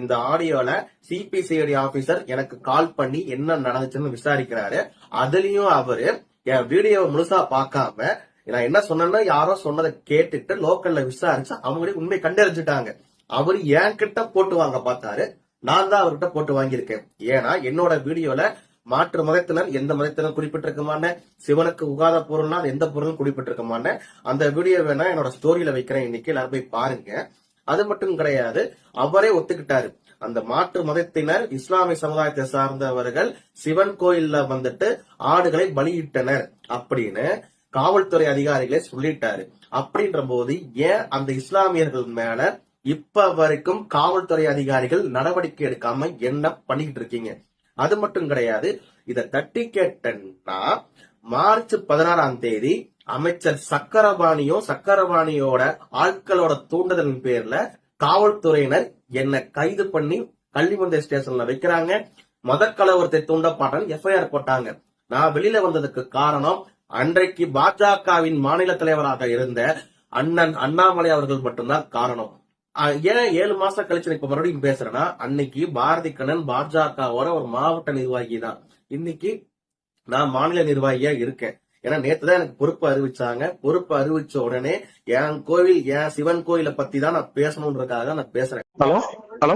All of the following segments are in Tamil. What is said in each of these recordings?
இந்த ஆடியோல சிபிசிஐடி ஆபீசர் எனக்கு கால் பண்ணி என்ன நடந்துச்சுன்னு விசாரிக்கிறாரு. அதுலயும் அவரு என் வீடியோவை முழுசா பார்க்காம நான் என்ன சொன்னேன்னா யாரோ சொன்னதை கேட்டுட்டு லோக்கல்ல விசாரிச்சு அவங்களே உண்மை கண்டறிஞ்சிட்டாங்க. அவரு என் கிட்ட போட்டு வாங்க பார்த்தாரு. நான் தான் அவர்கிட்ட போட்டு வாங்கியிருக்கேன். ஏன்னா என்னோட வீடியோல மாற்று மதத்தினர் எந்த மதத்தினர் குறிப்பிட்டிருக்கமான சிவனுக்கு உகாத பொருள்னா எந்த பொருளும் குறிப்பிட்டிருக்கமான அந்த வீடியோ வேணா என்னோட ஸ்டோரியில வைக்கிறேன். இன்னைக்கு எல்லாரும் போய் பாருங்க. அது மட்டும் கிடையாது அவரே ஒத்துக்கிட்டாரு. அந்த மாற்று மதத்தினர் இஸ்லாமிய சமுதாயத்தை சார்ந்தவர்கள் சிவன் கோயில்ல வந்துட்டு ஆடுகளை பலியிட்டனர் அப்படின்னு காவல்துறை அதிகாரிகளே சொல்லிட்டாரு. அப்படின்ற போது ஏன் அந்த இஸ்லாமியர்கள் மேல இப்ப வரைக்கும் காவல்துறை அதிகாரிகள் நடவடிக்கை எடுக்காம என்ன பண்ணிட்டு இருக்கீங்க? அது மட்டும் கிடையாது இத தட்டி கேட்டேன்னா மார்ச் பதினாறாம் தேதி அமைச்சர் சக்கரபாணியும் சக்கரபாணியோட ஆட்களோட தூண்டுதலின் பேர்ல காவல்துறையினர் என்னை கைது பண்ணி கள்ளிமந்தை ஸ்டேஷன்ல வைக்கிறாங்க. மதக்கலவரத்தை தூண்டப்பாட்டன் எஃப்ஐஆர் போட்டாங்க. நான் வெளியில வந்ததுக்கு காரணம் அன்றைக்கு பாஜகவின் மாநில தலைவராக இருந்த அண்ணன் அண்ணாமலை அவர்கள் மட்டும்தான் காரணம். ஏன் ஏழு மாசம் கழிச்சு இப்ப மறுபடியும் பேசுறேன்னா அன்னைக்கு பாரதி கண்ணன் பாஜகவோட ஒரு மாவட்ட நிர்வாகி தான் இன்னைக்கு நான் மாநில நிர்வாகியா இருக்கேன். ஏன்னா நேத்துதான் எனக்கு பொறுப்பு அறிவிச்சாங்க. பொறுப்பு அறிவிச்ச உடனே என் கோவில் என் சிவன் கோயிலை பத்தி தான் நான் பேசணும்ன்றதுக்காக நான் பேசுறேன். ஹலோ?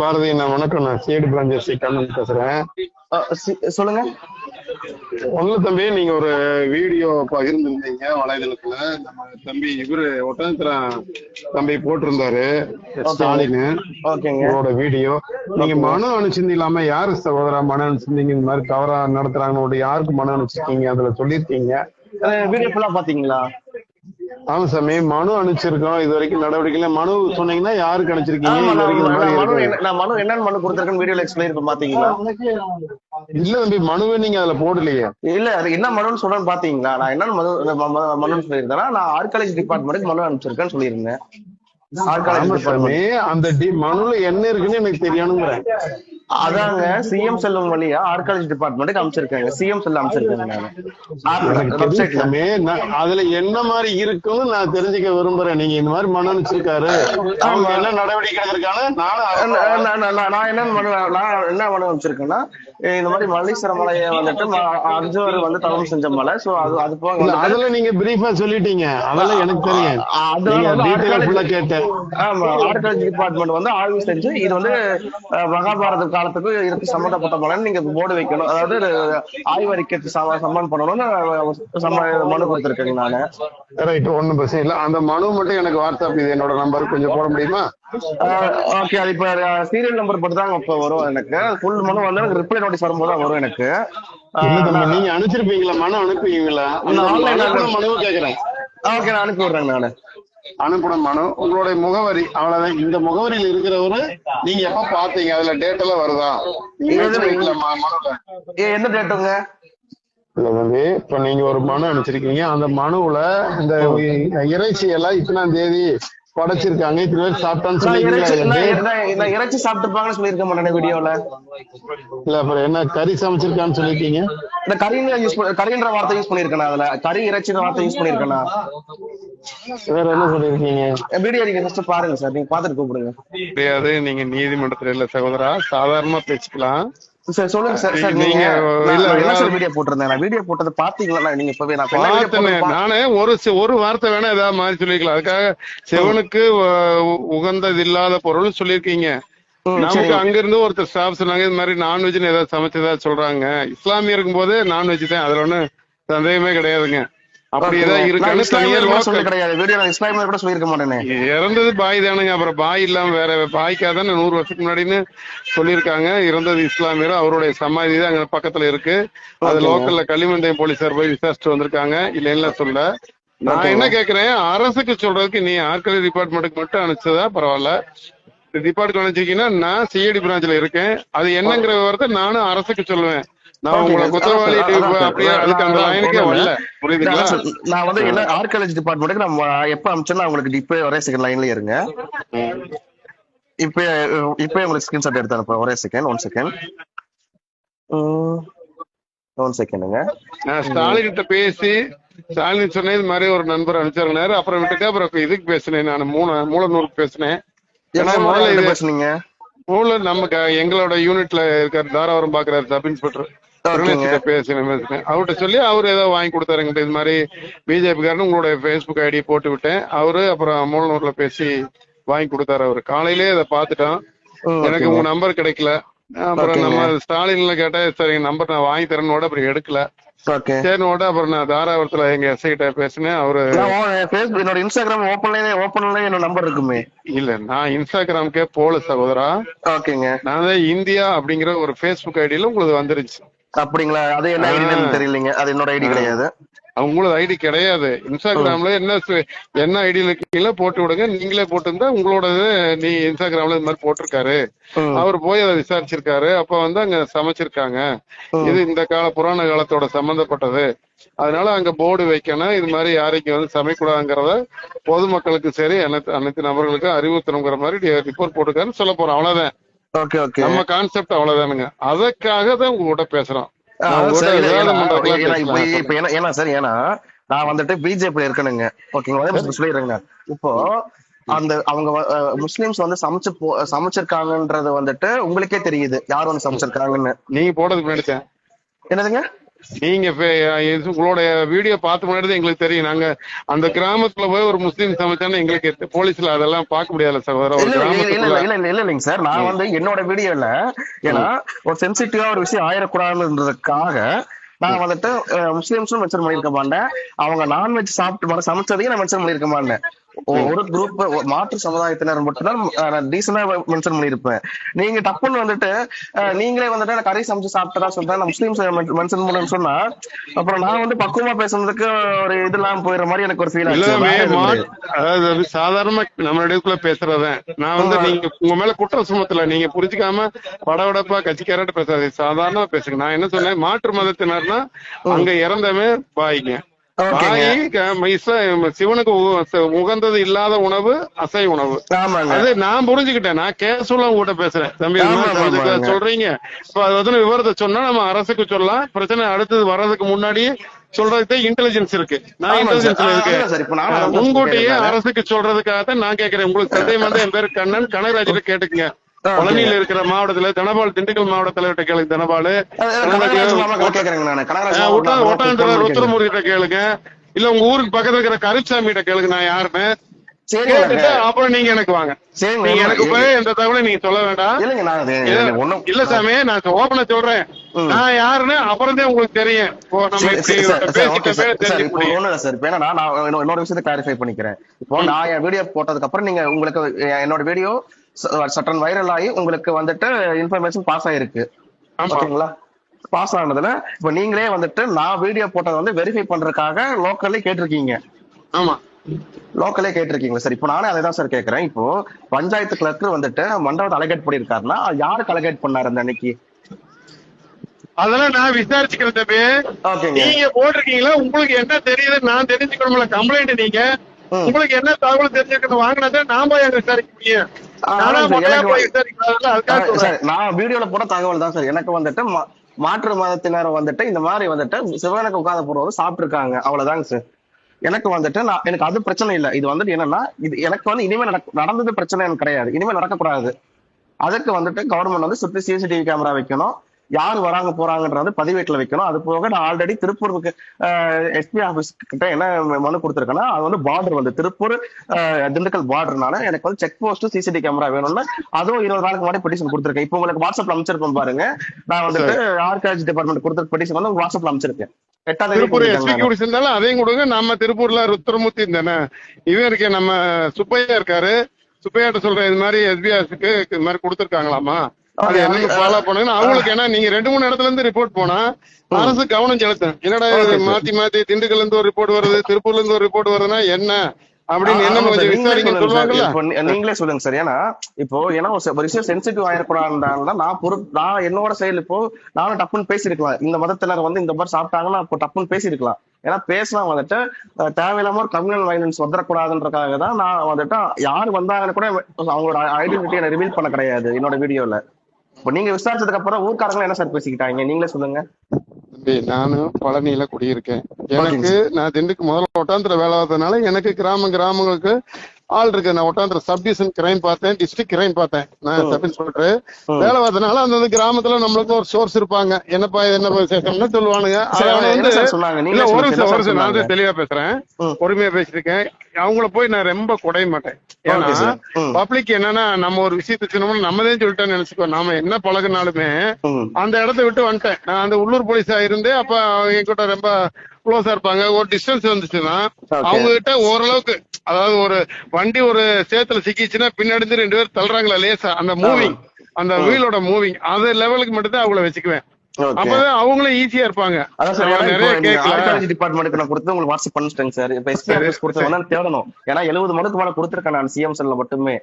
பாரதி நான் வணக்கம். நான் சிஐடி பிரான்ச் ஸ்ரீ கண்ணன் பேசுறேன். சொல்லுங்க. ஒண்ணு தம்பி நீங்க ஒரு வீடியோ பகிர்ந்திருந்தீங்க வலைதளத்துல. நம்ம தம்பி இவரு ஒட்டனத்திரம் தம்பி போட்டிருந்தாரு ஸ்டாலின் உங்களோட வீடியோ. நீங்க மனு அனுப்பிச்சிருந்தீங்களாம யாரு சகோதரா மனு அனுப்பிச்சிருந்தீங்க இந்த மாதிரி தவறா நடத்துறாங்கன்னு யாருக்கு மனு அனுப்பிச்சிருக்கீங்க அதுல சொல்லியிருக்கீங்க. வீடியோ ஃபுல்லா பாத்தீங்களா? ஆமா சாமி மனு அனுப்பிச்சிருக்கோம் இது வரைக்கும் நடவடிக்கை இல்ல மனு சொன்னீங்கன்னா ஆமா, இது நான் மனு என்னன்னு மனு கொடுத்துருக்கேன்னு வீடியோல எக்ஸ்பிளைன் பண்ணி பாத்தீங்களா? இல்ல தம்பி மனுவே நீங்க அதுல போடலையே. இல்ல அது என்ன மனுன்னு சொல்றேன்னு பாத்தீங்களா? நான் என்ன மனு மனுன்னு சொல்லியிருந்தேன்னா நான் ஆர்காலஜி டிபார்ட்மெண்ட்டுக்கு மனு அனுப்பிச்சிருக்கேன்னு சொல்லியிருந்தேன். ஆர்காலஜி அந்த டி மனுல என்ன இருக்குன்னு எனக்கு தெரியணுங்கிறேன் அதாங்க சிஎம் செல்லும் வழியா ஆர்காலஜி டிபார்ட்மெண்ட்டுக்கு அனுப்பிச்சிருக்காங்க. சிஎம் செல்ல. நான். அதுல என்ன மாதிரி இருக்குன்னு நான் தெரிஞ்சுக்க விரும்புறேன். நீங்க இந்த மாதிரி மனு அனுப்பிச்சிருக்காரு. அவங்க என்ன நடவடிக்கை எடுத்திருக்காங்க? நானும் நான் என்ன மனு நான் என்ன மனு வச்சிருக்கேன்னா இந்த மாதிரி மல்லீஸ்வர மலையை வந்துட்டு அர்ஜுனர் வந்து தவம் செஞ்ச மலை சோ அது அது போக இல்ல, வந்துட்டு அதுல நீங்க பிரீஃபா சொல்லிட்டீங்க. அதெல்லாம் எனக்கு தெரியும். ஆமா ஆர்காலஜி டிபார்ட்மெண்ட் வந்து ஆய்வு செஞ்சு இது வந்து மகாபாரத காலத்துக்கு இதுக்கு சம்பந்தப்பட்ட மலைன்னு நீங்க போர்டு வைக்கணும். அதாவது ஆய்வறிக்கைக்கு சம- சம்மன் பண்ணணும்னு மனு கொடுத்திருக்கேங்க நானு. ரைட் ஒண்ணும் பிரச்சனை இல்ல. அந்த மனு மட்டும் எனக்கு வாட்ஸ்அப் இது என்னோட நம்பர் கொஞ்சம் போட முடியுமா? ஓகே அது இப்ப சீரியல் நம்பர் போட்டு தான் இப்ப வரும் எனக்கு. ஃபுல் மனு வந்து எனக்கு ரிப்ளை நோட்டீஸ் வரும்போது தான் வரும் எனக்கு. நீங்க அனுப்பிச்சிருப்பீங்களா? மனு அனுப்புவீங்களா? மனுவை கேக்குறேன். ஓகே நான் அனுப்பி விடுறேங்க நானு. அனுப்பின மனு. உங்களுடைய முகவரி அவ்வளவுதான். இந்த முகவரியில இருக்கிறவரு நீங்க எப்ப பாத்தீங்க? அதுல டேட் எல்லாம் வருதா? இதுல- எந்த டேட்டுங்க இல்ல தம்பி இப்ப நீங்க ஒரு மனு அனுப்பிச்சிருக்கீங்க. அந்த மனுவுல இந்த இறைச்சி எல்லாம் இத்தனாம் தேதி படைச்சிருக்காங்க. இத்தனை பேர் சாப்பிட்டான்னு சொல்லிருக்கீங்களா இறைச்சி சாப்பிட்டுருப்பாங்கன்னு சொல்லியிருக்க மாட்டேன் வீடியோல. இல்ல அப்புறம் என்ன கறி சமைச்சிருக்கான்னு சொல்லிருக்கீங்க இந்த கறின்னு யூஸ் கறின்ற வார்த்தை யூஸ் பண்ணிருக்கேன் அதுல. கறி இறைச்சின்ற வார்த்தை யூஸ் பண்ணிருக்கேன் வேற என்ன சொல்லிருக்கீங்க வீடியோ நீங்க ஃபர்ஸ்ட் பாருங்க சார். நீங்க பாத்துட்டு கூப்பிடுங்க. கிடையாது நீங்க நீதிமன்றத்துல இல்ல சகோதரா. சாதாரணமா பேசிக்கலாம். சார் சொல்லுங்க சார் சார் நீங்க என்ன நான் சார் வீடியோ போட்டிருந்தேன்? நான் வீடியோ போட்டதை பாத்தீங்களா? நீங்க இப்பவே நான் நானே ஒரு ஒரு வார்த்தை வேணா ஏதாவது மாதிரி சொல்லிக்கலாம். அதுக்காக சிவனுக்கு உகந்தது இல்லாத பொருள்னு சொல்லியிருக்கீங்க. ம், நமக்கு. அங்க இருந்து ஒருத்தர் ஸ்டாஃப் சொன்னாங்க இது மாதிரி நான்வெஜ்னு ஏதாவது சமைச்சதா சொல்றாங்க. இஸ்லாமிய இருக்கும்போது நான்வெஜ் தான். அதுல ஒண்ணும் சந்தேகமே கிடையாதுங்க. இறந்தது பாய் தானுங்க. அப்புறம் பாய் இல்லாம வேற பாய்க்காதானே நூறு வருஷத்துக்கு முன்னாடின்னு சொல்லியிருக்காங்க. இறந்தது இஸ்லாமியர். அவருடைய சமாதி தான் அங்க பக்கத்துல இருக்கு. அது. லோக்கல்ல களிமண்டையம் போலீசார் போய் விசாரிச்சுட்டு வந்திருக்காங்க. இல்லைன்னு சொல்ல. நான். என்ன கேக்குறேன்? அரசுக்கு சொல்றதுக்கு நீ ஆர்கலை டிபார்ட்மெண்ட்டுக்கு மட்டும் அனுப்பிச்சதா? பரவாயில்ல. டிபார்ட்மெண்ட் அனுப்பிச்சிருக்கீங்கன்னா நான் சிஐடி பிரான்ச்ல இருக்கேன். அது என்னங்கிற விவரத்தை நானும் அரசுக்கு சொல்லுவேன். நான் உங்களை குற்றவாளி. அப்படியே அதுக்கு அந்த லைனுக்கே. வரல. புரியுதுங்களா? நான் வந்து என்ன ஆர்காலஜி டிபார்ட்மெண்ட்டுக்கு நான் எப்ப அனுப்பிச்சேன்னா உங்களுக்கு இப்ப ஒரே செகண்ட் லைன்ல இருங்க. இப்ப இப்ப உங்களுக்கு ஸ்கிரீன்ஷாட் எடுத்து அனுப்புறேன். ஒரே செகண்ட் ஒன் செகண்ட் ஒன் செகண்டுங்க ஸ்டாலின் கிட்ட பேசி ஸ்டாலின் சொன்னேன் இது மாதிரி ஒரு நண்பர் அனுப்பிச்சிருந்தாரு அப்புறம் விட்டுட்டு அப்புறம் இதுக்கு பேசினேன் நான். மூணு மூலநூறுக்கு பேசினேன். ஏன்னா முதல்ல இது பேசுனீங்க? ஊர்ல நம்ம எங்களோட யூனிட்ல இருக்காரு தாராவரம் பாக்குறாரு சப் இன்ஸ்பெக்டர் ஓகேங்க பேசினேன் அவர்கிட்ட சொல்லி அவர் ஏதோ வாங்கி கொடுத்தாருங்கிட்ட இது மாதிரி பிஜேபி காரன் உங்களோட ஃபேஸ்புக் ஐடி போட்டு விட்டேன். அவரு அப்புறம் மூலனூர்ல பேசி வாங்கி கொடுத்தாரு அவரு. காலையிலே அதை பார்த்துட்டோம். ம், எனக்கு. உங்க நம்பர் கிடைக்கல. அப்புறம். நம்ம ஸ்டாலின்ல கேட்டா சரி நம்பர் நான் வாங்கி தரேன்னு அப்புறம் எடுக்கல. ஓகே. சரி அப்புறம் நான் தாராபுரத்துல எங்க எஸ்ஐ கிட்ட பேசினேன். அவரு என்னோட இன்ஸ்டாகிராம் ஓப்பன்லயே ஓப்பன்லயே என்னோட நம்பர் இருக்குமே. இல்ல நான் இன்ஸ்டாகிராமுக்கே போல சகோதரா. ஓகேங்க. நான் இந்தியா அப்படிங்கிற ஒரு ஃபேஸ்புக் ஐடியில உங்களுக்கு வந்துருச்சு. அப்படிங்களா? அது என்ன ஐடின்னு தெரியலீங்க. அது என்னோட ஐடி கிடையாது. உங்களோட ஐடி கிடையாது. இன்ஸ்டாகிராம்ல என்ன என்ன ஐடியில இருக்கீங்களோ போட்டு விடுங்க. நீங்களே போட்டிருந்தா உங்களோடது நீ இன்ஸ்டாகிராம்ல இந்த மாதிரி போட்டிருக்காரு. அவர் போய் அதை விசாரிச்சிருக்காரு. அப்ப வந்து அங்க சமைச்சிருக்காங்க. இது இந்த கால புராண காலத்தோட சம்பந்தப்பட்டது. அதனால அங்க போர்டு வைக்கணும். இது மாதிரி யாரைக்கு வந்து சமைக்கூடாதுங்கிறத பொதுமக்களுக்கு சரி அனைத்து அனைத்து நபர்களுக்கும் அறிவுறுத்தணுங்கிற மாதிரி ரிப்போர்ட் போட்டிருக்காருன்னு சொல்ல போறோம். அவ்வளவுதான். Okay okay. நம்ம கான்செப்ட் அவ்வளவுதானுங்க. அதற்காக தான் உங்ககிட்ட பேசுறோம். ஏன்னா, சார் ஏன்னா நான் வந்துட்டு பிஜேபி இருக்கணுங்க. ஓகேங்களா சொல்லிடுறேங்க. இப்போ அந்த அவங்க முஸ்லிம்ஸ் வந்து சமைச்சு போ- சமைச்சிருக்காங்கன்றது வந்துட்டு உங்களுக்கே தெரியுது. யார் வந்து சமைச்சிருக்காங்கன்னு. நீங்க போடுறதுக்கு தான். என்னதுங்க? நீங்க உங்களோட வீடியோ பார்த்த முன்னாடி எங்களுக்கு தெரியும். நாங்க அந்த கிராமத்துல போய் ஒரு முஸ்லீம் சமைச்சான்னு எங்களுக்கு போலீஸ்ல அதெல்லாம் பார்க்க முடியாதுல்ல சகோதரர் ஒரு இல்ல இல்ல இல்லைங்க சார். நான் வந்து என்னோட வீடியோல ஏன்னா ஒரு சென்சிட்டிவா ஒரு விஷயம் ஆயிடக்கூடாதுன்றதுக்காக நான் வந்துட்டு முஸ்லிம்ஸும் மென்ஷன் பண்ணிருக்க மாட்டேன். அவங்க நான்வெஜ் சாப்பிட்டு சமைச்சதையும் நான் மென்ஷன் பண்ணிருக்க மாட்டேன். ஒரு குரூப் மாற்று சமுதாயத்தினர் மட்டும் தான் நான் டீசெண்டா மென்ஷன் பண்ணிருப்பேன் நீங்க டப்புன்னு வந்துட்டு நீங்களே வந்துட்டு நான் கறி சமைச்சு சாப்பிட்டதா சொல்றேன். முஸ்லிம்ஸ் மென்ஷன் பண்ணுன்னு சொன்னா அப்புறம் நான் வந்து பக்குவமா பேசுனதுக்கு ஒரு இதெல்லாம் போயிடுற மாதிரி எனக்கு ஒரு ஃபீல் அதாவது அது சாதாரணமா நம்ம இடத்துக்குள்ள பேசுறதேன் நான் வந்து நீங்க உங்க மேல குற்றம் சுமத்தல. நீங்க புரிஞ்சுக்காம படபடப்பா கட்சிக்காரட்ட பேசாது சாதாரணமா பேசுங்க. நான் என்ன சொன்னேன்? மாற்று மதத்தினர்னா அங்க இறந்தவன் பாய்ங்க. சிவனுக்கு உகந்தது இல்லாத உணவு அசை உணவு. அது நான் புரிஞ்சுக்கிட்டேன். நான் கேஷுவலா உங்ககிட்ட பேசுறேன். தம்பி. சொல்றீங்க. இப்ப அது விவரத்தை சொன்னா நம்ம அரசுக்கு சொல்லலாம். பிரச்சனை அடுத்தது வர்றதுக்கு முன்னாடியே சொல்றதுக்கு இன்டெலிஜென்ஸ் இருக்கு. நான். இன்டெலிஜென்ஸ்ல அதான் முன்கூட்டியே. அரசுக்கு சொல்றதுக்காக தான் நான் கேக்குறேன். உங்களுக்கு சந்தேகம் வந்து என் பேரு கண்ணன் கனகராஜிட்ட கேட்டுக்குங்க. பழனியில இருக்கிற மாவட்டத்துல தனபால் திண்டுக்கல் மாவட்ட தலைவர்கிட்ட கேளுங்க தனபால். ஒட்டாந்திர கேக்குறேன். ருத்ரமூர்த்தி கேளுங்க. இல்ல உங்க ஊருக்கு பக்கத்துல இருக்கிற கருப்சாமி கிட்ட கேளுங்க நான் யாருன்னு. அப்புறம் நீங்க எனக்கு வாங்க. நீங்க எனக்கு போய் எந்த தகவலையும் நீங்க சொல்ல வேண்டாம். இல்ல- சாமி நான் ஓபனா சொல்றேன். நான் யாருன்னு அப்புறம் தான் உங்களுக்கு தெரியும். சரி, இப்போ நான் இன்னொரு விஷயத்தை clarify பண்ணிக்கிறேன். இப்போ நான் என் வீடியோ போட்டதுக்கு அப்புறம் நீங்க உங்களுக்கு என்னோட வீடியோ சட்டன் வைரல் ஆகி உங்களுக்கு வந்துட்டு இன்ஃபர்மேஷன் பாஸ் ஆயிருக்கு. ஓகேங்களா? பாஸ் ஆனதுல இப்போ நீங்களே வந்துட்டு நான் வீடியோ போட்டதை வந்து வெரிஃபை பண்றதுக்காக லோக்கல்லே கேட்டிருக்கீங்க. ஆமா. லோக்கலே கேட்டிருக்கீங்களா? சார் இப்போ நானே அதை தான் சார் கேட்கறேன். இப்போ பஞ்சாயத்து கிளர்க்கு வந்துட்டு மண்டபத்தை அலகேட் பண்ணியிருக்காருன்னா யாருக்கு அலகேட் பண்ணாரு அந்த அன்னைக்கு? அதெல்லாம் நான் விசாரிச்சுக்கிறேன் தம்பி. நீங்க போட்டிருக்கீங்களா? உங்களுக்கு என்ன தெரியுது நான் தெரிஞ்சுக்கணும்ல. கம்ப்ளைண்ட் நீங்க. உங்களுக்கு என்ன தகவல் தெரிஞ்சுக்கணும் வாங்கினதை போய் அங்க விசாரிக்க முடியும் நானா வீடியோல போட்ட தகவல் தான் சார். எனக்கு வந்துட்டு மாற்று மதத்தினர் வந்துட்டு இந்த மாதிரி வந்துட்டு சிவனுக்கு உட்கார்ந்து போறவங்க சாப்பிட்டு இருக்காங்க அவ்வளவுதாங்க சார். எனக்கு வந்துட்டு நான் எனக்கு அது பிரச்சனை இல்லை. இது வந்துட்டு என்னன்னா இது எனக்கு வந்து இனிமே நடந்தது பிரச்சனை எனக்கு கிடையாது. இனிமே நடக்கக்கூடாது. அதுக்கு வந்துட்டு கவர்மெண்ட் வந்து சுத்தி சிசிடிவி கேமரா வைக்கணும். யார் வராங்க போறாங்கன்றது பதிவேட்டில் வைக்கணும். அது போக நான் ஆல்ரெடி திருப்பூருக்கு எஸ்பி ஆபீஸ் கிட்ட என்ன மனு கொடுத்துருக்கேன்னா அது வந்து பார்டர் வந்து திருப்பூர் திண்டுக்கல் பார்டர்னால எனக்கு வந்து செக் போஸ்ட் சிசிடிவி கேமரா வேணும்னு. அதுவும் இருபது நாளுக்கு முன்னாடி பெட்டிஷன் கொடுத்துருக்கேன். இப்போ உங்களுக்கு வாட்ஸ்அப்ல அமைச்சிருப்பேன் பாருங்க. நான் வந்துட்டு ஆர்காலஜி டிபார்ட்மெண்ட் கொடுத்த பெட்டிஷன் வந்து வாட்ஸ்அப்ல அமைச்சிருக்கேன் திருப்பூர் எஸ்பி. கூடிஸ் இருந்தாலும் அதையும் கொடுங்க. நம்ம திருப்பூர்ல ருத்ரமூர்த்தி தானே. இவன் இருக்கே நம்ம சுப்பையா இருக்காரு. சுப்பையாட்ட சொல்றேன் இது மாதிரி எஸ்பிஆர்ஸுக்கு இது மாதிரி கொடுத்துருக்காங்களாமா? அது ஃபாலோ பண்ணுங்க அவங்களுக்கு ஏன்னா நீங்க ரெண்டு மூணு இடத்துல இருந்து ரிப்போர்ட் போனா அரசு கவனம் செலுத்தும். என்னடா. மாத்தி மாத்தி திண்டுக்கல்ல இருந்து ஒரு ரிப்போர்ட் வருது திருப்பூர்ல இருந்து ஒரு ரிப்போர்ட் வருதுன்னா என்ன? நீங்களே சொல்லுங்க சார். ஏன்னா இப்போ ஏன்னா ஒரு விஷயம் சென்சிட்டிவ் ஆயிடக்கூடாதுனால நான் பொறுப்பு நான் என்னோட செயல் இப்போ நானும் டப்புன்னு பேசியிருக்கலாம். இந்த மதத்தினர் வந்து இந்த மாதிரி சாப்பிட்டாங்கன்னா இப்போ டப்புன்னு பேசியிருக்கலாம். ஏன்னா பேசினா வந்துட்டு தேவையில்லாம ஒரு கம்யூனல் வைலன்ஸ் வந்துடக்கூடாதுன்றக்காக தான் நான் வந்துட்டு யார் வந்தாங்கன்னு கூட அவங்களோட ஐடென்டிட்டியை ரிவீல் பண்ண கிடையாது என்னோட வீடியோல இப்போ நீங்க விசாரிச்சதுக்கு அப்புறம் ஊர்க்காரங்க என்ன சார் பேசிக்கிட்டாங்க? நீங்களே சொல்லுங்க. நானும் பழனியில குடியிருக்கேன். எனக்கு நான் திண்டுக்கு முதல்ல ஒட்டாந்திர வேலை பார்த்ததுனால எனக்கு கிராம கிராமங்களுக்கு ஆள் இருக்கு. நான் ஒட்டாந்திர சப் டிவிஷன் கிரைம் பார்த்தேன் டிஸ்ட்ரிக்ட் கிரைம் பார்த்தேன். நான் சப் இன்ஸ்பெக்டர். வேலை பார்த்தனால அந்த கிராமத்துல நம்மளுக்கு ஒரு சோர்ஸ் இருப்பாங்க. என்னப்பா என்ன சேஷம்னு சொல்லுவானுங்க இல்ல ஒரு நிமிஷம் ஒரு நான்? வந்து தெளிவா பேசுறேன். பொறுமையா பேசிருக்கேன் அவங்கள போய் நான் ரொம்ப குடைய மாட்டேன். ஏன்னா. பப்ளிக் என்னன்னா நம்ம ஒரு விஷயத்தை சொன்னோம்னா நம்மதே சொல்லிட்டேன்னு நினைச்சுக்கோ. நாம என்ன பழகுனாலுமே. அந்த இடத்த விட்டு வந்துட்டேன். நான் அந்த உள்ளூர் போலீஸா இருந்து அப்ப என்கிட்ட ரொம்ப க்ளோஸா இருப்பாங்க. ஒரு டிஸ்டன்ஸ் வந்துச்சுன்னா. அவங்க கிட்ட ஓரளவுக்கு அதாவது ஒரு வண்டி ஒரு சேத்துல சிக்கிச்சுன்னா பின்னாடி ரெண்டு பேர் தள்ளுறாங்களா லேசா? அந்த மூவிங் அந்த வீலோட மூவிங் அது லெவலுக்கு மட்டும் தான் அவங்கள வச்சுக்குவேன். அப்பதான் அவங்களும் ஈஸியா இருப்பாங்க. டிபார்ட்மெண்ட்டுக்கு நான் கொடுத்து உங்களுக்கு வாட்ஸ்அப் பண்ணிட்டேங்க சார். இப்ப எஸ்பி ஆஃபீஸ் கொடுத்து வேணா தேடணும். ஏன்னா எழுபது மனுக்கு மேல கொடுத்துருக்கேன் நான் சிஎம் செல்ல மட்டுமே.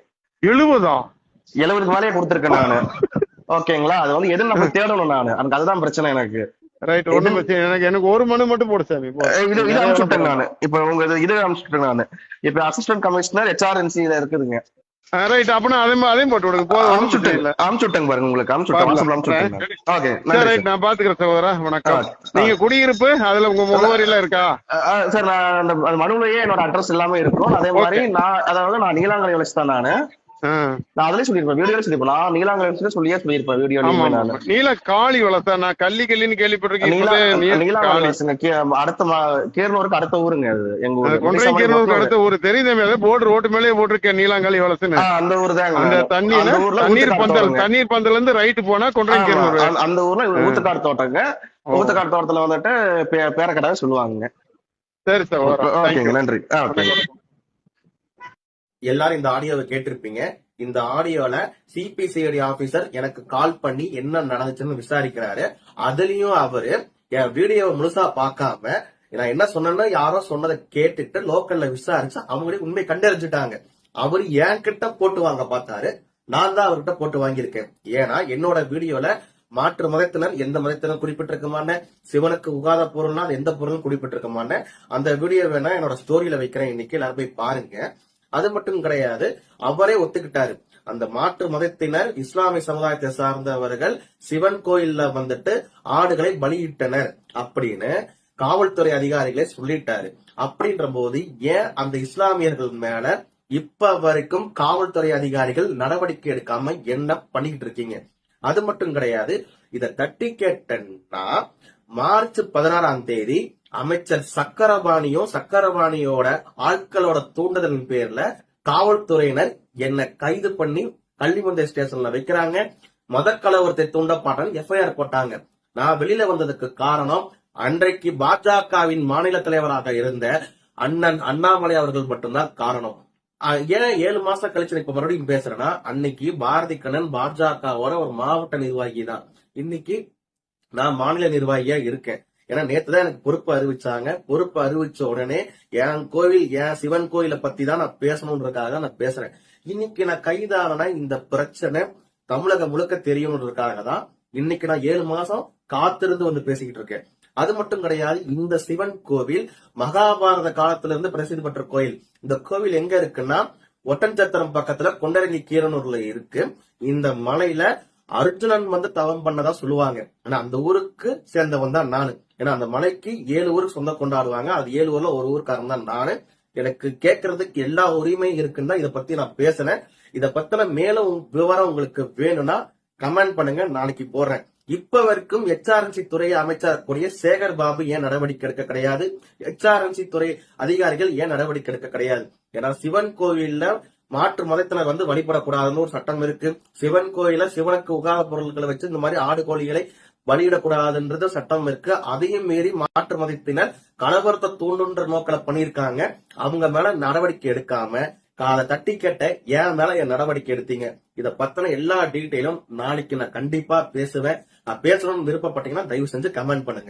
எழுபதா? எழுபதுக்கு மேலேயே கொடுத்துருக்கேன் நானு. ஓகேங்களா? அது வந்து நம்ம தேடணும் நானு. எனக்கு அதுதான் பிரச்சனை எனக்கு. ரைட் ஒண்ணும் பிரச்சனை. எனக்கு எனக்கு ஒரு மனு மட்டும் போடு சாமி. இது இது அனுப்பிச்சுட்டேன் நானு. இப்ப உங்க இது- அனுப்பிச்சுட்டேன் நானு. இப்ப அசிஸ்டன்ட் கமிஷனர் ஹெச்ஆர்என்சில இருக்குதுங்க. ரைட் அப்படின்னா அதையும் அதையும் போட்டு விடுங்க. போதும் அனுப்பிச்சுட்டேன். அனுப்பிச்சுட்டேன் பாருங்க உங்களுக்கு. அனுப்பிச்சுட்டேன். ஓகே ரைட் நான் பாத்துக்கிறேன் சகோதரா. வணக்கம். நீங்க குடியிருப்பு அதுல உங்க முகவரி எல்லாம் இருக்கா? சார் நான் அந்த மனுவிலேயே என்னோட அட்ரஸ் எல்லாமே இருக்கும். அதே மாதிரி நான் அதாவது நான் நீலாங்கரை வளர்ச்சி தான் நானு. நான் அதுலயே சொல்லியிருப்பேன். வீடியோல சொல்லியிருப்பேன். நான் சொல்லியே ஆமா நானு நீல காளி வளர்த்தா நான் கள்ளி கள்ளின்னு கேள்விப்பட்டிருக்கேன். அடுத்த மா- கீரனூருக்கு அடுத்த ஊருங்க அது. எங்க ஊரு. கீரனூருக்கு பக்கம் அடுத்த ஒரு தெரியுதே போர்டு ரோட்டு மேலேயே போட்டிருக்கேன் நீலாங்காளி வளர்த்துன்னு. ஆ, அந்த ஊர் தாங்க அந்த ஊர்ல தண்ணீர் பந்தல். தண்ணீர் பந்தல்ல இருந்து ரைட் போனா ஆமா, கீரனூர் அந்த- ஊர்ல ஊத்துக்காடு தோட்டங்க. ஊத்துக்காடு தோட்டத்துல வந்துட்டு பேரக்கடை சொல்லுவாங்க சரி ஓகேங்க. தேங்க்யூ நன்றி எல்லாரும் இந்த ஆடியோவை கேட்டிருப்பீங்க. இந்த ஆடியோல சிபிசிஐடி ஆபீசர் எனக்கு கால் பண்ணி என்ன நடந்துச்சுன்னு விசாரிக்கிறாரு. அதுலயும் அவரு என் வீடியோவை முழுசா பார்க்காம நான் என்ன சொன்னேன்னா யாரோ சொன்னதை கேட்டுட்டு லோக்கல்ல விசாரிச்சு அவங்களே உண்மை கண்டறிஞ்சிட்டாங்க. அவரு என் கிட்ட போட்டு வாங்க பார்த்தாரு. நான் தான் அவர்கிட்ட போட்டு வாங்கியிருக்கேன். ஏன்னா என்னோட வீடியோல மாற்று மதத்தினர் எந்த மதத்தினர் குறிப்பிட்டிருக்கமான சிவனுக்கு உகாத பொருள்னா எந்த பொருளும் குறிப்பிட்டிருக்கமான அந்த வீடியோ வேணா என்னோட ஸ்டோரியில வைக்கிறேன். இன்னைக்கு எல்லாரும் போய் பாருங்க. அது மட்டும் கிடையாது அவரே ஒத்துக்கிட்டாரு. அந்த மாற்று மதத்தினர் இஸ்லாமிய சமுதாயத்தை சார்ந்தவர்கள் சிவன் கோயில்ல வந்துட்டு ஆடுகளை பலியிட்டனர் அப்படின்னு காவல்துறை அதிகாரிகளே சொல்லிட்டாரு. அப்படின்ற போது ஏன் அந்த இஸ்லாமியர்கள் மேல இப்ப வரைக்கும் காவல்துறை அதிகாரிகள் நடவடிக்கை எடுக்காம என்ன பண்ணிக்கிட்டு இருக்கீங்க? அது மட்டும் கிடையாது இத தட்டி கேட்டேன்னா மார்ச் பதினாறாம் தேதி அமைச்சர் சக்கரபாணியும் சக்கரபாணியோட ஆட்களோட தூண்டுதலின் பேர்ல காவல்துறையினர் என்னை கைது பண்ணி கள்ளிமந்தை ஸ்டேஷன்ல வைக்கிறாங்க. மத கலவரத்தை தூண்டப்பாட்டன் எஃப்ஐஆர் போட்டாங்க. நான் வெளியில வந்ததுக்கு காரணம் அன்றைக்கு பாஜகவின் மாநில தலைவராக இருந்த அண்ணன் அண்ணாமலை அவர்கள் மட்டும்தான் காரணம். ஏன் ஏழு மாசம் கழிச்சு இப்ப மறுபடியும் பேசுறேன்னா அன்னைக்கு பாரதி கண்ணன் பாஜகவோட ஒரு மாவட்ட நிர்வாகி தான் இன்னைக்கு நான் மாநில நிர்வாகியா இருக்கேன். ஏன்னா நேத்து தான் எனக்கு பொறுப்பு அறிவிச்சாங்க. பொறுப்பு அறிவிச்ச உடனே என் கோவில் என் சிவன் கோயிலை பத்தி தான் நான் பேசணுன்றதுக்காக தான் நான் பேசுறேன். இன்னைக்கு நான் கைதாகனா இந்த பிரச்சனை தமிழகம் முழுக்க தெரியணுன்றதுக்காக தான் இன்னைக்கு நான் ஏழு மாசம் காத்திருந்து வந்து பேசிக்கிட்டு இருக்கேன். அது மட்டும் கிடையாது இந்த சிவன் கோவில் மகாபாரத காலத்துல இருந்து பிரசித்தி பெற்ற கோயில். இந்த கோவில் எங்க இருக்குன்னா ஒட்டன்சத்திரம் பக்கத்துல கொண்டரங்கி கீரனூர்ல இருக்கு. இந்த மலையில அர்ஜுனன் வந்து தவம் பண்ணதா சொல்லுவாங்க. ஆனா அந்த ஊருக்கு சேர்ந்தவன் தான் நானு. ஏன்னா அந்த மலைக்கு ஏழு ஊருக்கு சொந்தம் கொண்டாடுவாங்க அது ஏழு ஊர்ல ஒரு ஊருக்காரன் தான். நானு எனக்கு கேட்கறதுக்கு எல்லா உரிமையும் இருக்குன்னு தான் இதை பத்தி நான் பேசினேன். இதை பத்தின மேலும் விவரம் உங்களுக்கு வேணும்னா கமெண்ட் பண்ணுங்க. நாளைக்கு போடுறேன். இப்ப வரைக்கும் எச்ஆர்என்சி துறை அமைச்சர் கூடிய சேகர் பாபு ஏன் நடவடிக்கை எடுக்க கிடையாது? எச்ஆர்என்சி துறை அதிகாரிகள் ஏன் நடவடிக்கை எடுக்க கிடையாது? ஏன்னா சிவன் கோவில்ல மாற்று மதத்தினர் வந்து வழிபடக்கூடாதுன்னு ஒரு சட்டம் இருக்கு. சிவன் கோயில சிவனுக்கு உகாத பொருட்களை வச்சு இந்த மாதிரி ஆடு கோழிகளை வழியிடக்கூடாதுன்றது சட்டம் இருக்கு. அதையும் மீறி மாற்று மதத்தினர் கலவரத்தை தூண்டுன்ற நோக்கில பண்ணியிருக்காங்க. அவங்க மேல நடவடிக்கை எடுக்காம அதை தட்டி கேட்ட என் மேல என் நடவடிக்கை எடுத்தீங்க? இத பத்தின எல்லா டீட்டெயிலும் நாளைக்கு நான் கண்டிப்பா பேசுவேன். நான் பேசணும்னு விருப்பப்பட்டீங்கன்னா தயவு செஞ்சு கமெண்ட் பண்ணுங்க.